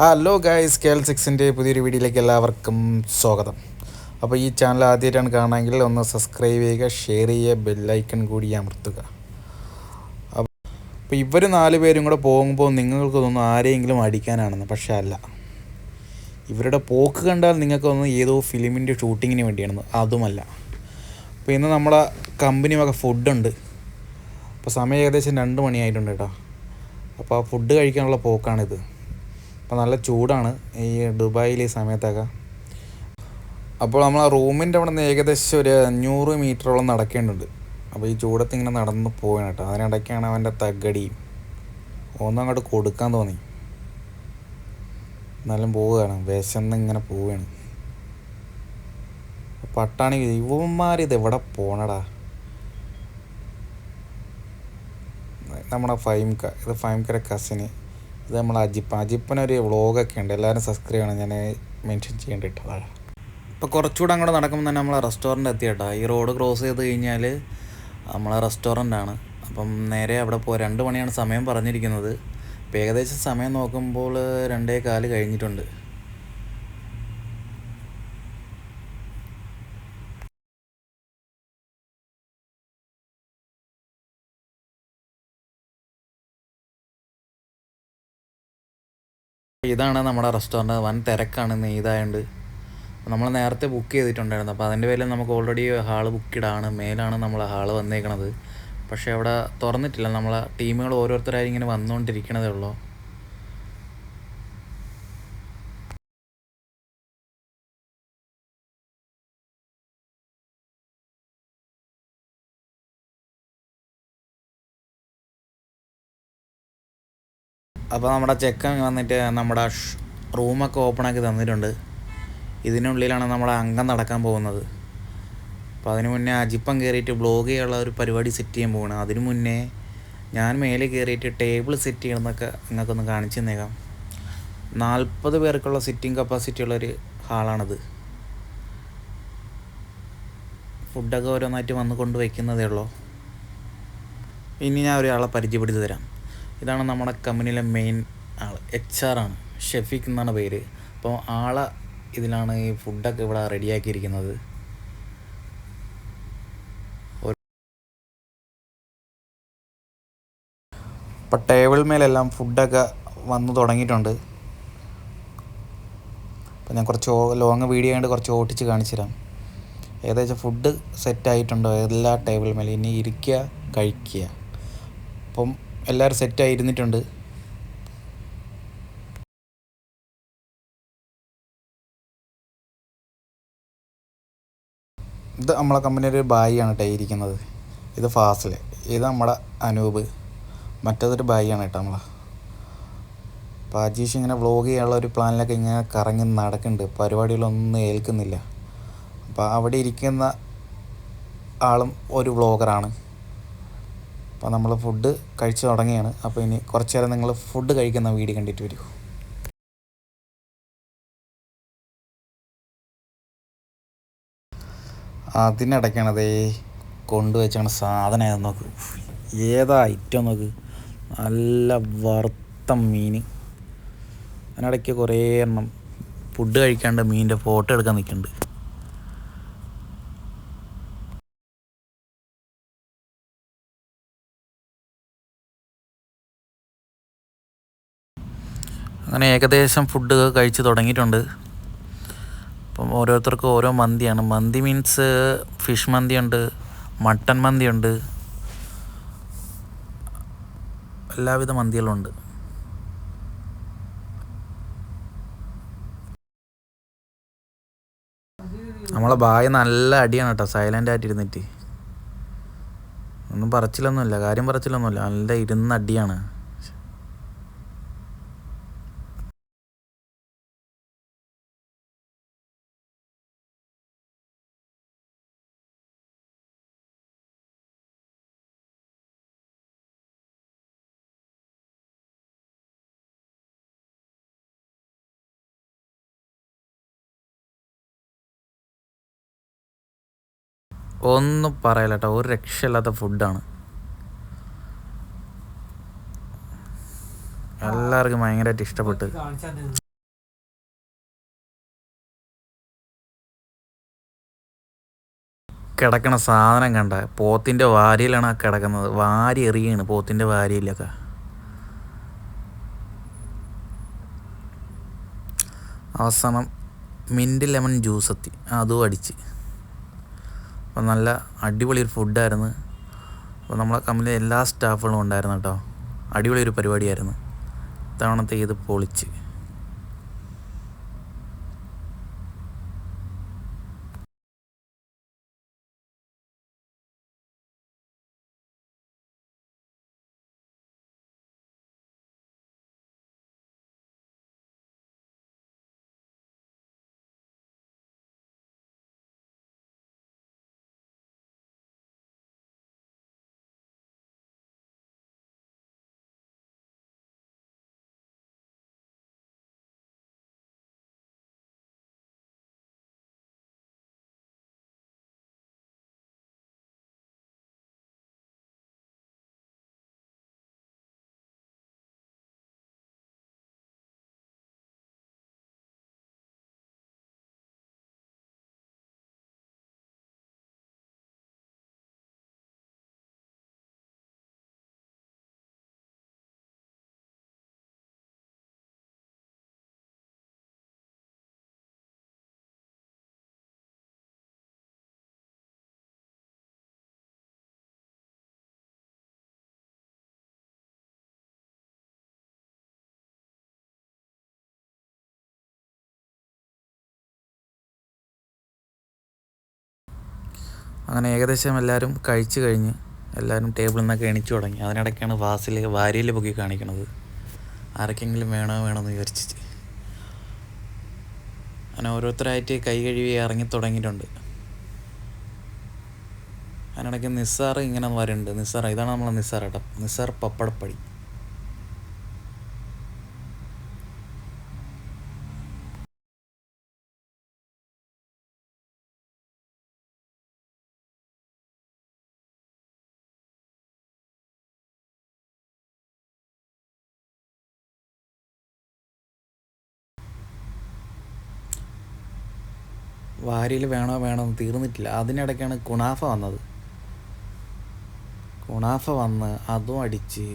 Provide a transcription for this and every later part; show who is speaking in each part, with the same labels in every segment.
Speaker 1: Hello guys K L സിക്സിന്റെ പുതിയൊരു വീഡിയോയിലേക്ക് എല്ലാവർക്കും സ്വാഗതം. അപ്പോൾ ഈ ചാനൽ ആദ്യമായിട്ടാണ് കാണാമെങ്കിൽ ഒന്ന് സബ്സ്ക്രൈബ് ചെയ്യുക ഷെയർ ചെയ്യുക ബെല്ലൈക്കൺ കൂടി അമർത്തുക. അപ്പോൾ ഇവർ നാല് പേരും കൂടെ പോകുമ്പോൾ നിങ്ങൾക്ക് തോന്നും ആരെയെങ്കിലും അടിക്കാനാണെന്ന് പക്ഷെ അല്ല. ഇവരുടെ പോക്ക് കണ്ടാൽ നിങ്ങൾക്ക് തോന്നുന്നു ഏതോ ഫിലിമിന്റെ ഷൂട്ടിങ്ങിന് വേണ്ടിയാണെന്ന് അതുമല്ല. അപ്പോൾ ഇന്ന് നമ്മളെ കമ്പനി വക ഫുഡുണ്ട് അപ്പോൾ സമയം ഏകദേശം രണ്ട് മണിയായിട്ടുണ്ട് കേട്ടോ. അപ്പോൾ ആ ഫുഡ് കഴിക്കാനുള്ള പോക്കാണിത്. അപ്പോൾ നല്ല ചൂടാണ് ഈ ദുബായിൽ ഈ സമയത്തൊക്കെ. അപ്പോൾ നമ്മൾ ആ റൂമിന്റെ അവിടെ നിന്ന് ഏകദേശം ഒരു അഞ്ഞൂറ് മീറ്ററോളം നടക്കേണ്ടതുണ്ട്. അപ്പോൾ ഈ ചൂടത്ത് ഇങ്ങനെ നടന്ന് പോവാണ് കേട്ടോ. അതിനിടയ്ക്കാണ് അവന്റെ തകടിയും ഒന്നും അങ്ങോട്ട് കൊടുക്കാൻ തോന്നി. എന്നാലും പോവുകയാണ്. വിശന്ന് ഇങ്ങനെ പോവുകയാണ്. പട്ടാണി ഇവന്മാർ ഇത് എവിടെ പോണടാ? നമ്മുടെ ഫൈംക ഇത് ഫൈംകയുടെ കസിന് ഇത് നമ്മൾ അജിപ്പ്. അജിപ്പനൊരു വ്ളോഗൊക്കെ ഉണ്ട്. എല്ലാവരും സബ്സ്ക്രൈബ് ചെയ്യണം. ഞാൻ മെൻഷൻ ചെയ്യേണ്ടിട്ടതാണ് ഇപ്പോൾ കുറച്ചുകൂടെ അങ്ങോട്ട് നടക്കുമ്പോൾ തന്നെ നമ്മളെ റെസ്റ്റോറന്റ് എത്തി കേട്ടോ ഈ റോഡ് ക്രോസ് ചെയ്ത് കഴിഞ്ഞാൽ നമ്മളെ റെസ്റ്റോറന്റ് ആണ്. അപ്പം നേരെ അവിടെ പോ രണ്ട് മണിയാണ് സമയം പറഞ്ഞിരിക്കുന്നത്. ഇപ്പോൾ ഏകദേശം സമയം നോക്കുമ്പോൾ രണ്ടേ കാൽ കഴിഞ്ഞിട്ടുണ്ട്. ഇതാണ് നമ്മുടെ റെസ്റ്റോറന്റ്. വൻ തിരക്കാണ് നെയ്തായതുകൊണ്ട് നമ്മൾ നേരത്തെ ബുക്ക് ചെയ്തിട്ടുണ്ടായിരുന്നു. അപ്പോൾ അതിന്റെ പേരിൽ നമുക്ക് ഓൾറെഡി ഹാൾ ബുക്കിഡാണ് മേലാണ് നമ്മൾ ഹാൾ വന്നേക്കണത്. പക്ഷേ അവിടെ തുറന്നിട്ടില്ല. നമ്മളെ ടീമുകൾ ഓരോരുത്തരായി ഇങ്ങനെ വന്നുകൊണ്ടിരിക്കണതേ ഉള്ളൂ. അപ്പോൾ നമ്മുടെ ചെക്കൻ വന്നിട്ട് നമ്മുടെ റൂമൊക്കെ ഓപ്പൺ ആക്കി തന്നിട്ടുണ്ട്. ഇതിനുള്ളിലാണ് നമ്മുടെ അംഗം നടക്കാൻ പോകുന്നത്. അപ്പോൾ അതിന് മുന്നേ അജിപ്പം കയറിയിട്ട് ബ്ലോഗ് ചെയ്യാനുള്ള ഒരു പരിപാടി സെറ്റ് ചെയ്യാൻ പോകണം അതിന് മുന്നേ ഞാൻ മേലെ കയറിയിട്ട് ടേബിൾ സെറ്റ് ചെയ്യണമെന്നൊക്കെ നിങ്ങൾക്കൊന്ന് കാണിച്ചു തന്നേക്കാം. നാൽപ്പത് പേർക്കുള്ള സിറ്റിംഗ് കപ്പാസിറ്റി ഉള്ളൊരു ഹാളാണിത്. ഫുഡൊക്കെ ഓരോന്നായിട്ട് വന്ന് കൊണ്ട് വയ്ക്കുന്നതേ ഉള്ളൂ. ഇനി ഞാൻ ഒരാളെ പരിചയപ്പെടുത്തി തരാം. ഇതാണ് നമ്മുടെ കമ്പനിയിലെ മെയിൻ ആൾ എച്ച് ആർ ആണ്. ഷെഫീഖ് എന്നാണ് പേര്. അപ്പോൾ ആളെ ഇതിലാണ് ഈ ഫുഡൊക്കെ ഇവിടെ റെഡിയാക്കിയിരിക്കുന്നത് ഇപ്പം ടേബിൾ മേലെല്ലാം ഫുഡൊക്കെ വന്നു തുടങ്ങിയിട്ടുണ്ട്. അപ്പം ഞാൻ കുറച്ച് ലോങ് വീഡിയോ ആയിട്ട് കുറച്ച് ഓട്ടിച്ച് കാണിച്ചു തരാം. ഏകദേശം ഫുഡ് സെറ്റ് ആയിട്ടുണ്ടോ? എല്ലാ ടേബിൾ മേലെ. ഇനി ഇരിക്കുക കഴിക്കുക അപ്പം എല്ലാവരും സെറ്റായി ഇരുന്നിട്ടുണ്ട് ഇത് നമ്മളെ കമ്പനിയുടെ ഒരു ബായിയാണ് കേട്ടോ ഇരിക്കുന്നത്. ഇത് ഫാസിൽ ഇത് നമ്മുടെ അനൂപ്. മറ്റേതൊരു ബായിയാണ് കേട്ടോ നമ്മളെ. അപ്പോൾ അജീഷ് ഇങ്ങനെ വ്ളോഗ് ചെയ്യാനുള്ള ഒരു പ്ലാനിലൊക്കെ ഇങ്ങനെ കറങ്ങി നടക്കുന്നുണ്ട് പരിപാടികളൊന്നും ഏൽക്കുന്നില്ല. അപ്പോൾ അവിടെ ഇരിക്കുന്ന ആളും ഒരു വ്ളോഗറാണ് അപ്പോൾ നമ്മൾ ഫുഡ് കഴിച്ചു തുടങ്ങിയാണ്. അപ്പോൾ ഇനി കുറച്ച് നേരം നിങ്ങൾ ഫുഡ് കഴിക്കുന്ന വീഡിയോ കണ്ടിട്ട് വരൂ. അതിനിടയ്ക്കാണ് അതേ കൊണ്ടുവച്ചാണ് സാധനം ഏതാ നോക്ക്. ഏതാ ഐറ്റം നോക്ക്. നല്ല വറുത്ത മീൻ അതിനിടയ്ക്ക് കുറേ എണ്ണം ഫുഡ് കഴിക്കാണ്ട് മീനിന്റെ ഫോട്ടോ എടുക്കാൻ നിൽക്കുന്നുണ്ട്. അങ്ങനെ ഏകദേശം ഫുഡ് കഴിച്ച് തുടങ്ങിയിട്ടുണ്ട്. അപ്പം ഓരോരുത്തർക്കും ഓരോ മന്തിയാണ്. മന്തി മീൻസ് ഫിഷ് മന്തി ഉണ്ട് മട്ടൻ മന്തി ഉണ്ട് എല്ലാവിധ മന്തികളുണ്ട്. നമ്മളെ ബായ് നല്ല അടിയാണ് കേട്ടോ സൈലന്റ് ആയിട്ട് ഇരുന്നിട്ട്. ഒന്നും പറച്ചിലൊന്നുമില്ല കാര്യം പറച്ചിലൊന്നുമില്ല. നല്ല ഇരുന്ന അടിയാണ്. ഒന്നും പറയല കേട്ടോ. ഒരു രക്ഷയില്ലാത്ത ഫുഡാണ് എല്ലാവർക്കും ഭയങ്കരമായിട്ട് ഇഷ്ടപ്പെട്ട്. കിടക്കണ സാധനം കണ്ട. പോത്തിന്റെ വാരിയിലാണ് ആ കിടക്കുന്നത്. വാരി എറിയാണ് പോത്തിന്റെ വാരിയിലൊക്കെ. അവസാനം മിന്റ് ലെമൺ ജ്യൂസ് എത്തി. അതും അടിച്ച്. അപ്പം നല്ല അടിപൊളി ഒരു ഫുഡായിരുന്നു അപ്പോൾ നമ്മളെ കമ്പനിയിലെ എല്ലാ സ്റ്റാഫുകളും ഉണ്ടായിരുന്നു കേട്ടോ. അടിപൊളി ഒരു പരിപാടിയായിരുന്നു. ഇത്തവണത്തെ ഇത് പൊളിച്ച്. അങ്ങനെ ഏകദേശം എല്ലാവരും കഴിച്ചു കഴിഞ്ഞ് എല്ലാവരും ടേബിളിൽ നിന്നൊക്കെ എണിച്ചു തുടങ്ങി. അതിനിടയ്ക്കാണ് വാസിൽ വാരിയിൽ പൊക്കി കാണിക്കണത്. ആർക്കെങ്കിലും വേണോ വേണമെന്ന് വിചാരിച്ചിട്ട്. അങ്ങനെ ഓരോരുത്തരായിട്ട് കൈ കഴുകി ഇറങ്ങി തുടങ്ങിയിട്ടുണ്ട്. അതിനിടയ്ക്ക് നിസ്സാർ ഇങ്ങനെ വരുന്നുണ്ട് നിസ്സാർ ഇതാണ് നമ്മളെ നിസ്സാർ കേട്ടോ നിസ്സാർ പപ്പടപ്പടി. വാരിയിൽ വേണോ വേണോ എന്ന് തീർന്നിട്ടില്ല. അതിനിടയ്ക്കാണ് കുണാഫ വന്നത്. കുണാഫ വന്ന് അതും അടിച്ച്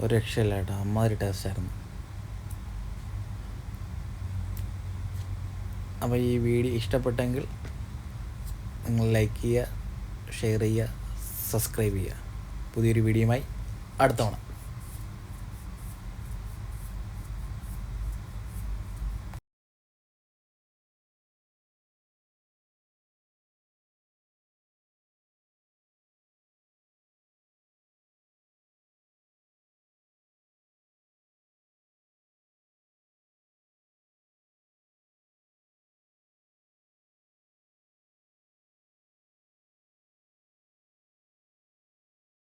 Speaker 1: ഒരു രക്ഷയില്ല കേട്ടോ അമ്മാതിരി ടേസ്റ്റായിരുന്നു അപ്പോൾ ഈ വീഡിയോ ഇഷ്ടപ്പെട്ടെങ്കിൽ നിങ്ങൾ ലൈക്ക് ചെയ്യുക ഷെയർ ചെയ്യുക സബ്സ്ക്രൈബ് ചെയ്യുക. പുതിയൊരു വീഡിയോയുമായി അടുത്ത തവണ.